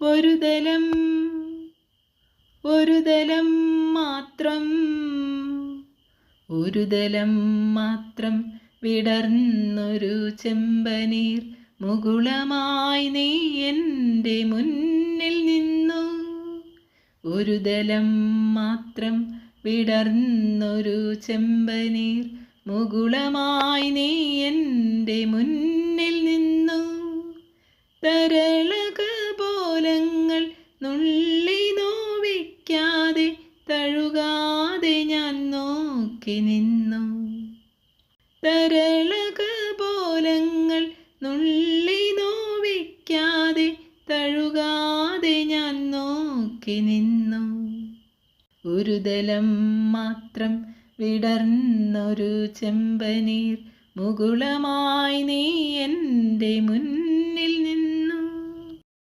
ഒരു ദലം ഒരു ദലം മാത്രം ഒരുതലം മാത്രം വിടർന്നൊരു ചെമ്പനീർ മുകുളമായി നീ എന്റെ മുന്നിൽ നിന്നു. ഒരുതലം മാത്രം വിടർന്നൊരു ചെമ്പനീർ മുകുളമായി നീ എന്റെ മുന്നിൽ നിന്നു. പോലങ്ങൾ നുള്ളി നോവിക്കാതെ തഴുകാതെ ഞാൻ നോക്കി നിന്നു. തരളക പോലങ്ങൾ നുള്ളി നോവിക്കാതെ തഴുകാതെ ഞാൻ നോക്കി നിന്നു. ഒരുതലം മാത്രം വിടർന്നൊരു ചെമ്പനീർ മുകുളമായി നീ എന്റെ നിന്നു